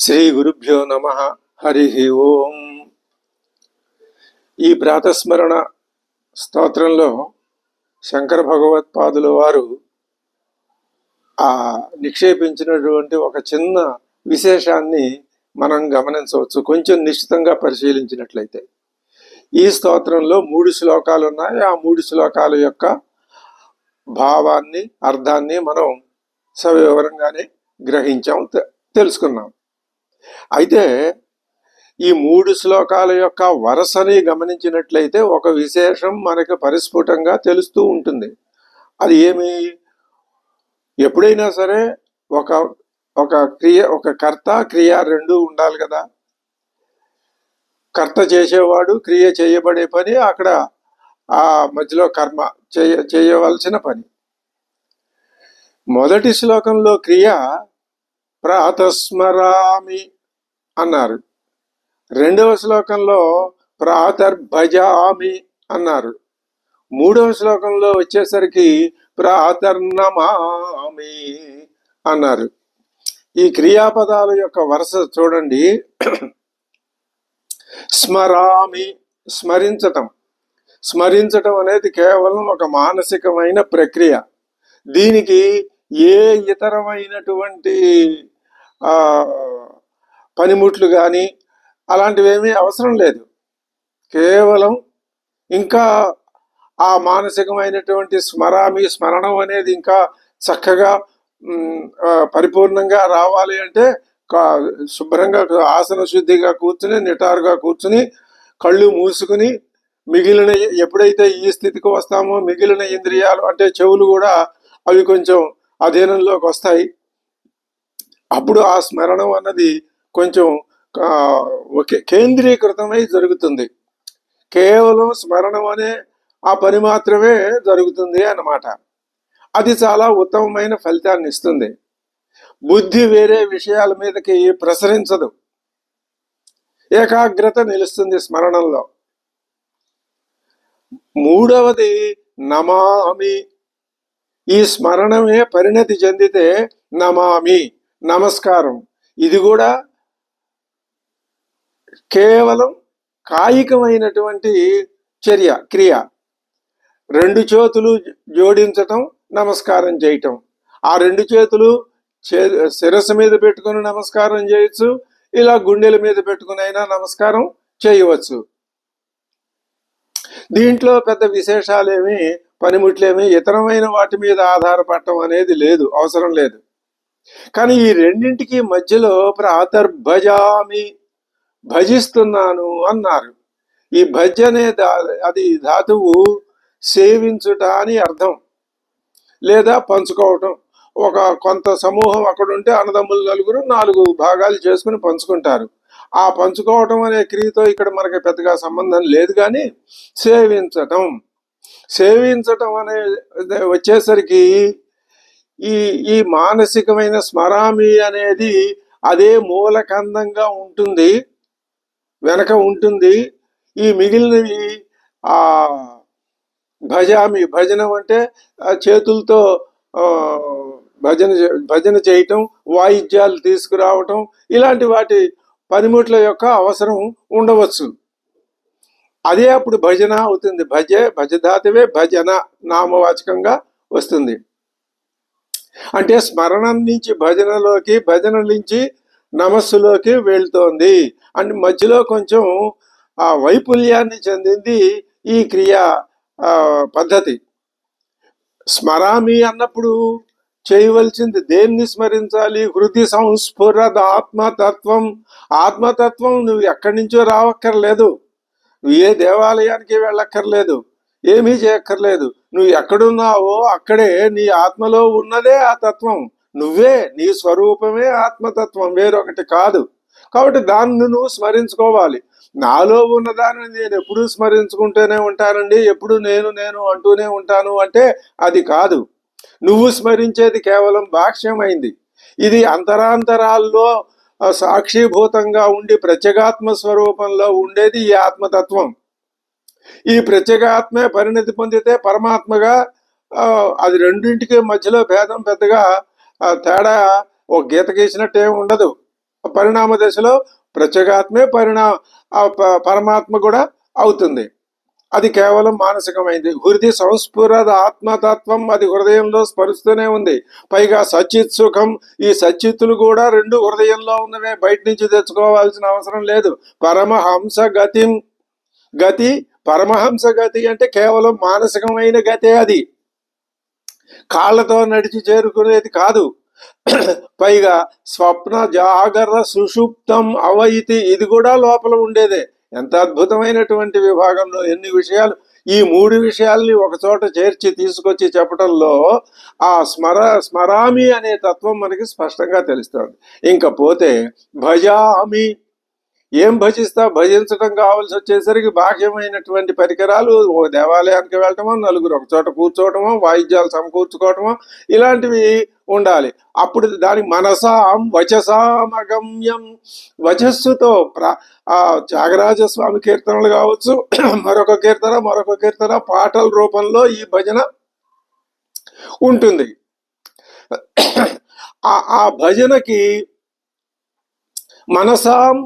శ్రీ గురుభ్యో నమ. హరి ఓం. ఈ ప్రాతస్మరణ స్తోత్రంలో శంకర భగవత్పాదుల వారు ఆ నిక్షేపించినటువంటి ఒక చిన్న విశేషాన్ని మనం గమనించవచ్చు. కొంచెం నిశ్చితంగా పరిశీలించినట్లయితే. ఈ స్తోత్రంలో మూడు శ్లోకాలు ఉన్నాయి. ఆ మూడు శ్లోకాల యొక్క భావాన్ని అర్థాన్ని మనం సవివరంగానే గ్రహించాం తె- తెలుసుకున్నాం. అయితే ఈ మూడు శ్లోకాల యొక్క వరసని గమనించినట్లయితే ఒక విశేషం మనకి పరిస్ఫుటంగా తెలుస్తూ ఉంటుంది. అది ఏమి? ఎప్పుడైనా సరే ఒక ఒక క్రియ ఒక కర్త క్రియ రెండు ఉండాలి కదా. కర్త చేసేవాడు క్రియ చేయబడే పని అక్కడ ఆ మధ్యలో కర్మ చేయ చేయవలసిన పని. మొదటి శ్లోకంలో క్రియ ప్రాతస్మరామి అన్నారు. రెండవ శ్లోకంలో ప్రాతర్భజామి అన్నారు. మూడవ శ్లోకంలో వచ్చేసరికి ప్రాతర్నమామి అన్నారు. ఈ క్రియాపదాల యొక్క వరుస చూడండి. స్మరామి స్మరించటం. స్మరించటం అనేది కేవలం ఒక మానసికమైన ప్రక్రియ. దీనికి ఏ ఇతరమైనటువంటి పనిముట్లు కానీ అలాంటివేమీ అవసరం లేదు. కేవలం ఇంకా ఆ మానసికమైనటువంటి స్మరామి స్మరణం అనేది ఇంకా చక్కగా పరిపూర్ణంగా రావాలి అంటే శుభ్రంగా ఆసన శుద్ధిగా కూర్చుని నిటారుగా కూర్చుని కళ్ళు మూసుకుని మిగిలిన ఎప్పుడైతే ఈ స్థితికి వస్తామో మిగిలిన ఇంద్రియాలు అంటే చెవులు కూడా అవి కొంచెం అధీనంలోకి వస్తాయి. అప్పుడు ఆ స్మరణం అన్నది కొంచెం ఒకే కేంద్రీకృతమై జరుగుతుంది. కేవలం స్మరణం అనే ఆ పని మాత్రమే జరుగుతుంది అన్నమాట. అది చాలా ఉత్తమమైన ఫలితాన్ని ఇస్తుంది. బుద్ధి వేరే విషయాల మీదకి ప్రసరించదు. ఏకాగ్రత నిలుస్తుంది స్మరణంలో. మూడవది నమామి ఈ స్మరణమే పరిణతి చెందితే నమామి నమస్కారం. ఇది కూడా కేవలం కాయికమైనటువంటి చర్య క్రియ. రెండు చేతులు జోడించటం నమస్కారం చేయటం. ఆ రెండు చేతులు చే శిరస్సు మీద పెట్టుకుని నమస్కారం చేయొచ్చు ఇలా గుండెల మీద పెట్టుకుని అయినా నమస్కారం చేయవచ్చు. దీంట్లో పెద్ద విశేషాలేమి పనిముట్లేమి ఇతరమైన వాటి మీద ఆధారపడటం అనేది లేదు అవసరం లేదు. కానీ ఈ రెండింటికి మధ్యలో ప్రాతర్భజామి భజిస్తున్నాను అన్నారు. ఈ భజ్ అనే దా అది ధాతువు సేవించుట అని అర్థం. లేదా పంచుకోవటం. ఒక కొంత సమూహం అక్కడుంటే అన్నదమ్ములు నలుగురు నాలుగు భాగాలు చేసుకుని పంచుకుంటారు. ఆ పంచుకోవటం అనే క్రియతో ఇక్కడ మనకి పెద్దగా సంబంధం లేదు కానీ సేవించటం. సేవించటం అనే వచ్చేసరికి ఈ ఈ మానసికమైన స్మరామి అనేది అదే మూలకందంగా ఉంటుంది వెనక ఉంటుంది. ఈ మిగిలినవి ఆ భజామి భజనం అంటే చేతులతో భజన భజన చేయటం వాయిద్యాలు తీసుకురావటం ఇలాంటి వాటి పనిముట్ల యొక్క అవసరం ఉండవచ్చు. అదే అప్పుడు భజన అవుతుంది. భజే భజధాతవే భజన నామవాచకంగా వస్తుంది. అంటే స్మరణం నుంచి భజనలోకి భజన నుంచి నమస్సులోకి వెళ్తోంది. అంటే మధ్యలో కొంచెం ఆ వైపుల్యాన్ని చెందింది ఈ క్రియా పద్ధతి. స్మరామి అన్నప్పుడు చేయవలసింది దేన్ని స్మరించాలి? హృది సంస్ఫురద ఆత్మతత్వం. ఆత్మతత్వం నువ్వు ఎక్కడి నుంచో రావక్కర్లేదు. నువ్వు ఏ దేవాలయానికి వెళ్ళక్కర్లేదు ఏమీ చేయక్కర్లేదు. నువ్వు ఎక్కడున్నావో అక్కడే నీ ఆత్మలో ఉన్నదే ఆ తత్వం. నువ్వే నీ స్వరూపమే ఆత్మతత్వం వేరొకటి కాదు. కాబట్టి దాన్ని నువ్వు స్మరించుకోవాలి. నాలో ఉన్నదాన్ని నేను ఎప్పుడు స్మరించుకుంటూనే ఉంటానండి. ఎప్పుడు నేను నేను అంటూనే ఉంటాను అంటే అది కాదు. నువ్వు స్మరించేది కేవలం భాష్యమైంది ఇది అంతరాంతరాల్లో సాక్షిభూతంగా ఉండి ప్రత్యేగాత్మ స్వరూపంలో ఉండేది ఈ ఆత్మతత్వం. ఈ ప్రత్యేగాత్మే పరిణతి పొందితే పరమాత్మగా అది రెండింటికి మధ్యలో భేదం పెద్దగా ఆ, తేడా ఒక గీత గీసినట్టు ఏమి ఉండదు. పరిణామ దశలో ప్రత్యేగాత్మే పరిణా పరమాత్మ కూడా అవుతుంది. అది కేవలం మానసికమైంది. హృది సంస్ఫురద ఆత్మతత్వం అది హృదయంలో స్పరుస్తూనే ఉంది. పైగా సచిత్ సుఖం ఈ సచిత్తులు కూడా రెండు హృదయంలో ఉన్నవే. బయట నుంచి తెచ్చుకోవాల్సిన అవసరం లేదు. పరమహంస గతి గతి పరమహంస గతి అంటే కేవలం మానసికమైన గతే అది. కాళ్ళతో నడిచి చేరుకునేది కాదు. పైగా స్వప్న జాగర సుషుప్తం అవయితి ఇది కూడా లోపల ఉండేదే. ఎంత అద్భుతమైనటువంటి విభాగంలో ఎన్ని విషయాలు ఈ మూడు విషయాల్ని ఒక చోట చేర్చి తీసుకొచ్చి చెప్పడంలో ఆ స్మర స్మరామి అనే తత్వం మనకి స్పష్టంగా తెలుస్తుంది. ఇంకపోతే భజామి ఏం భజిస్తా? భజించడం కావాల్సి వచ్చేసరికి బాహ్యమైనటువంటి పరికరాలు ఒక దేవాలయానికి వెళ్ళటమో నలుగురు ఒక చోట కూర్చోవటమో వాయిద్యాలు సమకూర్చుకోవటమో ఇలాంటివి ఉండాలి. అప్పుడు దాని మనసాం వచసామగమ్యం. వచస్సుతో ప్రా ఆ త్యాగరాజ స్వామి కీర్తనలు కావచ్చు మరొక కీర్తన మరొక కీర్తన పాటల రూపంలో ఈ భజన ఉంటుంది. ఆ ఆ భజనకి మనసాం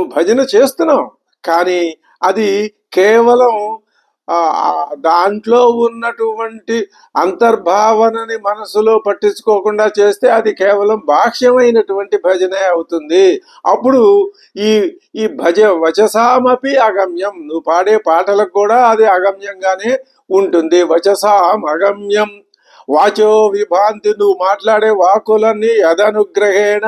భజన చేస్తున్నాం కానీ అది కేవలం దాంట్లో ఉన్నటువంటి అంతర్భావనని మనసులో పట్టించుకోకుండా చేస్తే అది కేవలం బాహ్యమైనటువంటి భజనే అవుతుంది. అప్పుడు ఈ ఈ భజ వచసామపి అగమ్యం. నువ్వు పాడే పాటలకు కూడా అది అగమ్యంగానే ఉంటుంది. వచసాం అగమ్యం. వాచో విభాంతి. నువ్వు మాట్లాడే వాకులన్నీ యదనుగ్రహేణ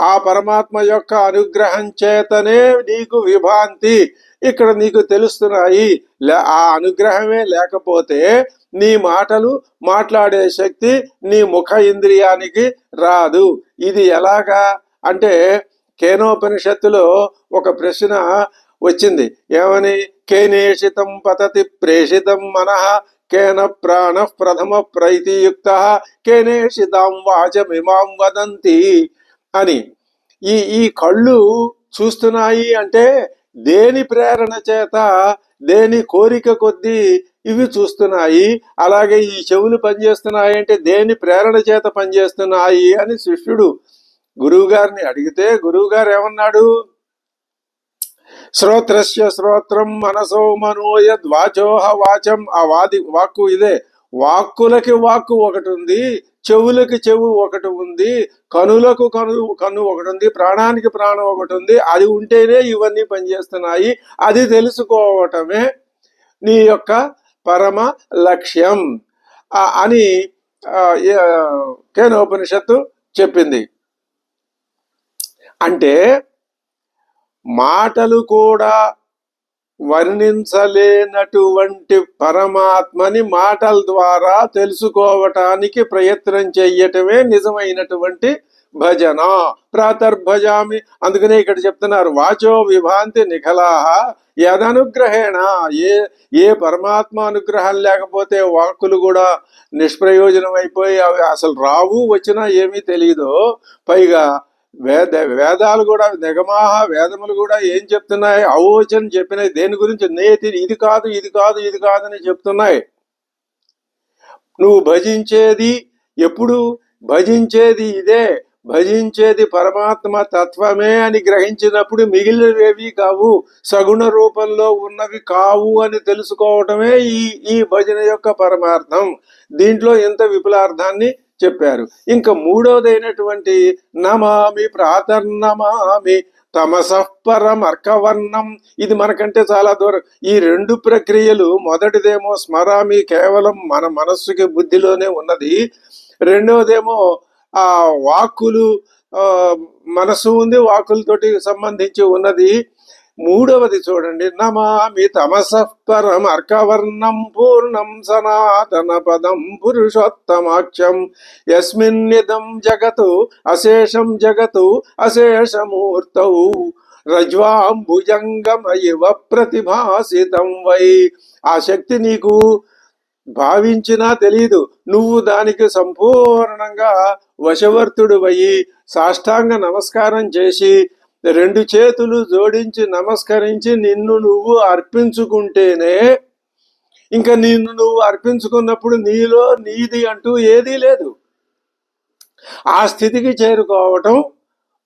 ఆ పరమాత్మ యొక్క అనుగ్రహం చేతనే నీకు విభాంతి ఇక్కడ నీకు తెలుస్తున్నాయి. లే- ఆ అనుగ్రహమే లేకపోతే నీ మాటలు మాట్లాడే శక్తి నీ ముఖ ఇంద్రియానికి రాదు. ఇది ఎలాగా? అంటే కేనోపనిషత్తులో ఒక ప్రశ్న వచ్చింది. ఏమని? కేనేషితం పతతి ప్రేషితం మనః కేన ప్రాణ ప్రథమ ప్రైతియుక్త కేనేషితాం వాచమిమాం వదంతి. అని. ఈ ఈ కళ్ళు చూస్తున్నాయి అంటే దేని ప్రేరణ చేత దేని కోరిక కొద్దీ ఇవి చూస్తున్నాయి. అలాగే ఈ చెవులు పనిచేస్తున్నాయి అంటే దేని ప్రేరణ చేత పనిచేస్తున్నాయి అని శిష్యుడు గురువుగారిని అడిగితే గురువుగారు ఏమన్నాడు? శ్రోత్రస్య శ్రోత్రం మనసో మనోయద్ వాచోహ వాచం. ఆ వాది వాక్కు ఇదే. వాక్కులకి వాక్కు ఒకటి ఉంది. చెవులకి చెవు ఒకటి ఉంది కనులకు కను కన్ను ఒకటి ఉంది ప్రాణానికి ప్రాణం ఒకటి ఉంది అది ఉంటేనే ఇవన్నీ పనిచేస్తున్నాయి. అది తెలుసుకోవటమే నీ యొక్క పరమ లక్ష్యం. అని ఆ, ఏ- కేనోపనిషత్తు చెప్పింది. అంటే మాటలు కూడా వర్ణించలేనటువంటి పరమాత్మని మాటల ద్వారా తెలుసుకోవటానికి ప్రయత్నం చెయ్యటమే నిజమైనటువంటి భజన. ప్రాతర్భజామి అందుకనే ఇక్కడ చెప్తున్నారు వాచో విభాంతి నిఖలాహ యదనుగ్రహేణ. ఏ ఏ పరమాత్మ అనుగ్రహం లేకపోతే వాక్కులు కూడా నిష్ప్రయోజనం అయిపోయి అవి అసలు రావు వచ్చినా ఏమీ తెలియదు పైగా వేద వేదాలు కూడా నిగమాహ వేదములు కూడా ఏం చెప్తున్నాయి? అవోచన చెప్పినాయి. దేని గురించి? నేతి ఇది కాదు ఇది కాదు ఇది కాదని చెప్తున్నాయి. నువ్వు భజించేది ఎప్పుడు? భజించేది ఇదే. భజించేది పరమాత్మ తత్వమే అని గ్రహించినప్పుడు మిగిలినవేవి కావు. సగుణ రూపంలో ఉన్నవి కావు అని తెలుసుకోవటమే ఈ ఈ భజన యొక్క పరమార్థం. దీంట్లో ఎంత విపులార్థాన్ని చెప్పారు. ఇంకా మూడవదైనటువంటి నమామి ప్రాతర్నమామి తమసపరం అర్కవర్ణం ఇది మనకంటే చాలా దూరం. ఈ రెండు ప్రక్రియలు మొదటిదేమో స్మరామి కేవలం మన మనస్సుకి బుద్ధిలోనే ఉన్నది. రెండవదేమో ఆ వాక్కులు మనసు ఉంది వాకులతోటి సంబంధించి ఉన్నది. మూడవది చూడండి. నమామి తమసపరం అర్కవర్ణం పూర్ణం సనాతన పదం పురుషోత్తమాక్షం యస్మిన్నిదం జగతు అశేషం జగతు అశేషమూర్తౌ. రజ్వాంభుజంగమ ఇవ ప్రతిభాసితం వై. ఆ శక్తి నీకు భావించినా తెలియదు నువ్వు దానికి సంపూర్ణంగా వశవర్తుడు అయ్యి సాష్టాంగ నమస్కారం చేసి రెండు చేతులు జోడించి నమస్కరించి నిన్ను నువ్వు అర్పించుకుంటేనే ఇంకా నిన్ను నువ్వు అర్పించుకున్నప్పుడు నీలో నీది అంటూ ఏదీ లేదు. ఆ స్థితికి చేరుకోవటం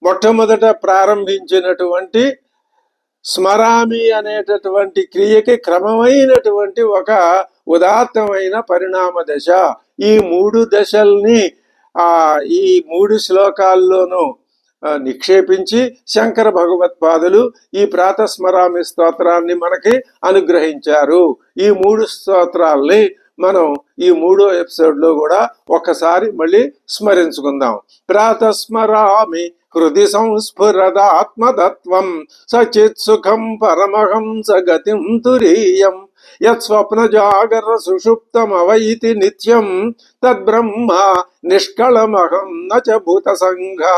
మొట్టమొదట ప్రారంభించినటువంటి స్మరామి అనేటటువంటి క్రియకి క్రమమైనటువంటి ఒక ఉదాత్తమైన పరిణామ దశ. ఈ మూడు దశల్ని ఆ ఈ మూడు శ్లోకాల్లోనూ నిక్షేపించి శంకర భగవత్పాదులు ఈ ప్రాతస్మరామి స్తోత్రాన్ని మనకి అనుగ్రహించారు. ఈ మూడు స్తోత్రాల్ని మనం ఈ మూడో ఎపిసోడ్లో కూడా ఒక్కసారి మళ్ళీ స్మరించుకుందాం. ప్రాతస్మరామి హృది సంస్ఫురదాత్మతత్వం సచిత్ సుఖం పరమహంస గతిం తురీయం యత్స్వప్న జాగర సుషుప్తమవైతి నిత్యం తద్బ్రహ్మ నిష్కళమహం న చ భూత సంఘా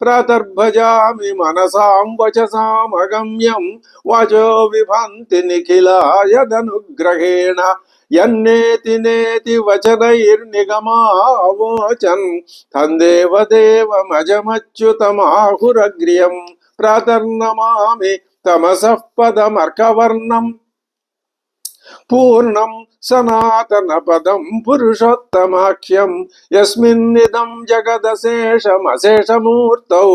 ప్రాతర్భజామి మనసాం వచసామగమ్యం వాచో విభాంతి నిఖిలాయదనుగ్రహేణ యన్నేతి నేతి వచనైర్నిగమావోచన్ తందేవ దేవమజమచ్యుతమాహురగ్ర్యం ప్రాతర్నమామి తమసః పదమర్కవర్ణం పూర్ణం సనాతన పదం పురుషోత్తమాఖ్యం యస్మిన్నిదం జగదశేషమశేషమూర్తౌ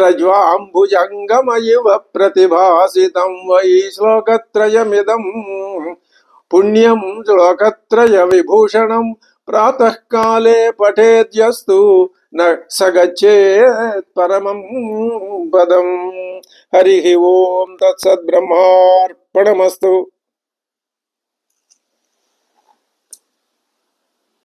రజ్వాంబుజంగమయివ ప్రతిభాసితం వై శ్లోకత్రయమిదం పుణ్యం శ్లోకత్రయ విభూషణం ప్రాతకాలే పఠేద్యస్తు సగచ్చేత్ పరమం పదం హరి ఓం తత్సద్బ్రహ్మార్పణమస్తు